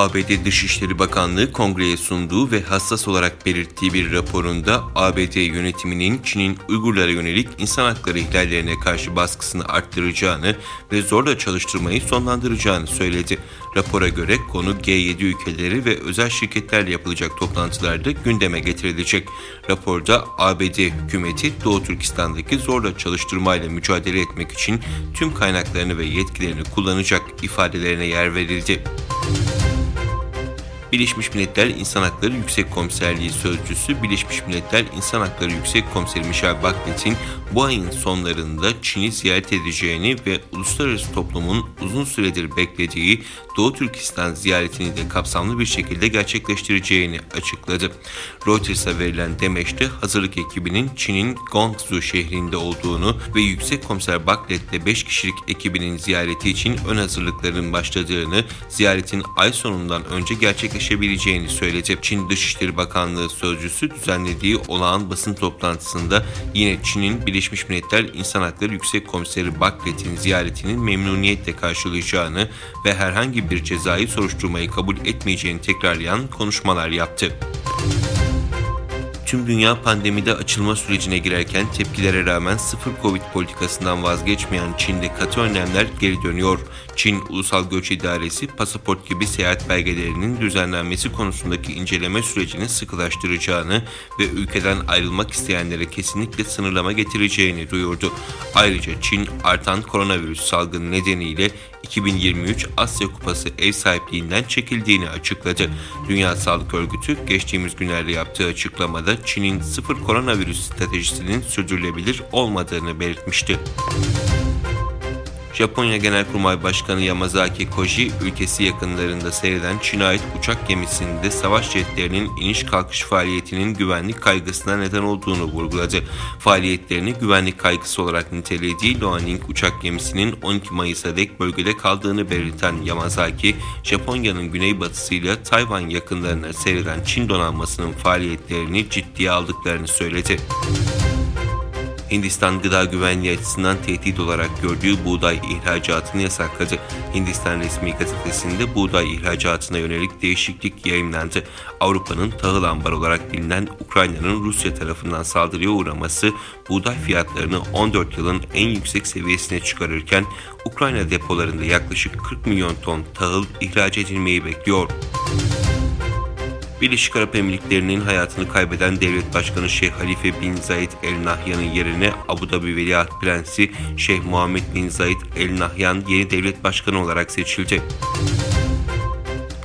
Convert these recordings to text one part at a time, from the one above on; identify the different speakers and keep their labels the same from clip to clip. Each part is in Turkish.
Speaker 1: ABD Dışişleri Bakanlığı kongreye sunduğu ve hassas olarak belirttiği bir raporunda ABD yönetiminin Çin'in Uygurlara yönelik insan hakları ihlallerine karşı baskısını arttıracağını ve zorla çalıştırmayı sonlandıracağını söyledi. Rapora göre konu G7 ülkeleri ve özel şirketlerle yapılacak toplantılarda gündeme getirilecek. Raporda ABD hükümeti Doğu Türkistan'daki zorla çalıştırmayla mücadele etmek için tüm kaynaklarını ve yetkilerini kullanacak ifadelerine yer verildi. Birleşmiş Milletler İnsan Hakları Yüksek Komiserliği Sözcüsü Birleşmiş Milletler İnsan Hakları Yüksek Komiseri Michel Bachelet'in bu ayın sonlarında Çin'i ziyaret edeceğini ve uluslararası toplumun uzun süredir beklediği Doğu Türkistan ziyaretini de kapsamlı bir şekilde gerçekleştireceğini açıkladı. Reuters'a verilen demeçte hazırlık ekibinin Çin'in Guangzhou şehrinde olduğunu ve Yüksek Komiser Bachelet'le 5 kişilik ekibinin ziyareti için ön hazırlıkların başladığını, ziyaretin ay sonundan önce gerçekleşebileceğini söyledi. Çin Dışişleri Bakanlığı sözcüsü düzenlediği olağan basın toplantısında yine Çin'in Birleşmiş Milletler İnsan Hakları Yüksek Komiseri Bachelet'in ziyaretinin memnuniyetle karşılayacağını ve herhangi bir cezai soruşturmayı kabul etmeyeceğini tekrarlayan konuşmalar yaptı. Tüm dünya pandemide açılma sürecine girerken tepkilere rağmen sıfır Covid politikasından vazgeçmeyen Çin'de katı önlemler geri dönüyor. Çin Ulusal Göç İdaresi pasaport gibi seyahat belgelerinin düzenlenmesi konusundaki inceleme sürecini sıkılaştıracağını ve ülkeden ayrılmak isteyenlere kesinlikle sınırlama getireceğini duyurdu. Ayrıca Çin artan koronavirüs salgını nedeniyle 2023 Asya Kupası ev sahipliğinden çekildiğini açıkladı. Dünya Sağlık Örgütü geçtiğimiz günlerde yaptığı açıklamada Çin'in sıfır koronavirüs stratejisinin sürdürülebilir olmadığını belirtmişti. Japonya Genelkurmay Başkanı Yamazaki Koji, ülkesi yakınlarında seyreden Çin'e ait uçak gemisinde savaş jetlerinin iniş kalkış faaliyetinin güvenlik kaygısına neden olduğunu vurguladı. Faaliyetlerini güvenlik kaygısı olarak nitelediği Loaning uçak gemisinin 12 Mayıs'a dek bölgede kaldığını belirten Yamazaki, Japonya'nın güneybatısıyla Tayvan yakınlarına seyreden Çin donanmasının faaliyetlerini ciddiye aldıklarını söyledi. Hindistan gıda güvenliği açısından tehdit olarak gördüğü buğday ihracatını yasakladı. Hindistan resmi gazetesinde buğday ihracatına yönelik değişiklik yayınlandı. Avrupa'nın tahıl ambar olarak bilinen Ukrayna'nın Rusya tarafından saldırıya uğraması buğday fiyatlarını 14 yılın en yüksek seviyesine çıkarırken Ukrayna depolarında yaklaşık 40 milyon ton tahıl ihraç edilmeyi bekliyor. Birleşik Arap Emirlikleri'nin hayatını kaybeden devlet başkanı Şeyh Halife bin Zayed El Nahyan'ın yerine Abu Dhabi Veliaht Prensi Şeyh Muhammed bin Zayed El Nahyan yeni devlet başkanı olarak seçildi.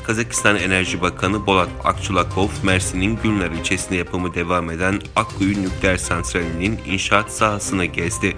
Speaker 1: Kazakistan Enerji Bakanı Bolat Akçulakov, Mersin'in Gülnar ilçesinde yapımı devam eden Akkuyu Nükleer Santrali'nin inşaat sahasını gezdi.